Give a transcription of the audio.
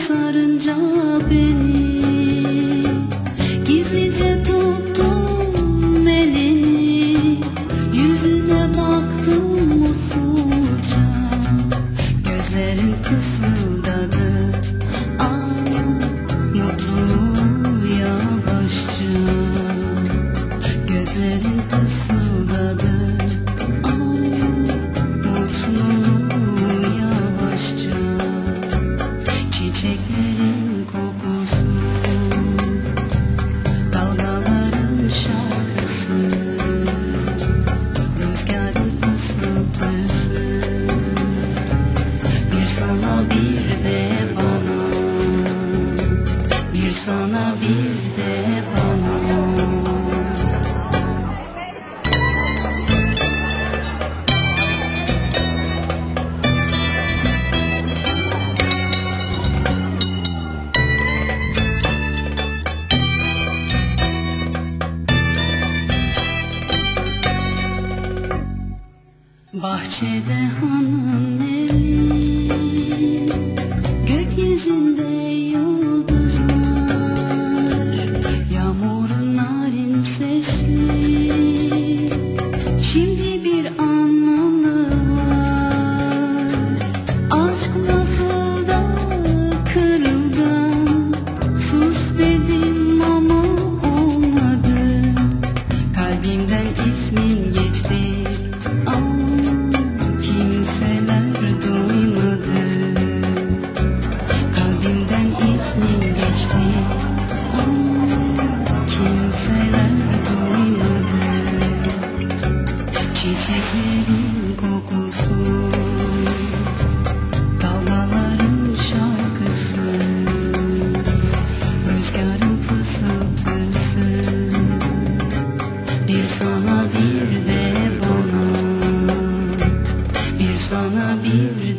sarınca beni. Gizlice tuttum elini. Yüzüne baktım usulca. Gözlerin kısıldadı. sana bir de bana. Bir sana bir de bana. Bahçede hanım Kalbimden ismin geçti? Kimseler duymadı? Kalbimden ismin geçti. Kimseler duymadı? Çiçeklerin kokusu sana bir de bana. Bir sana bir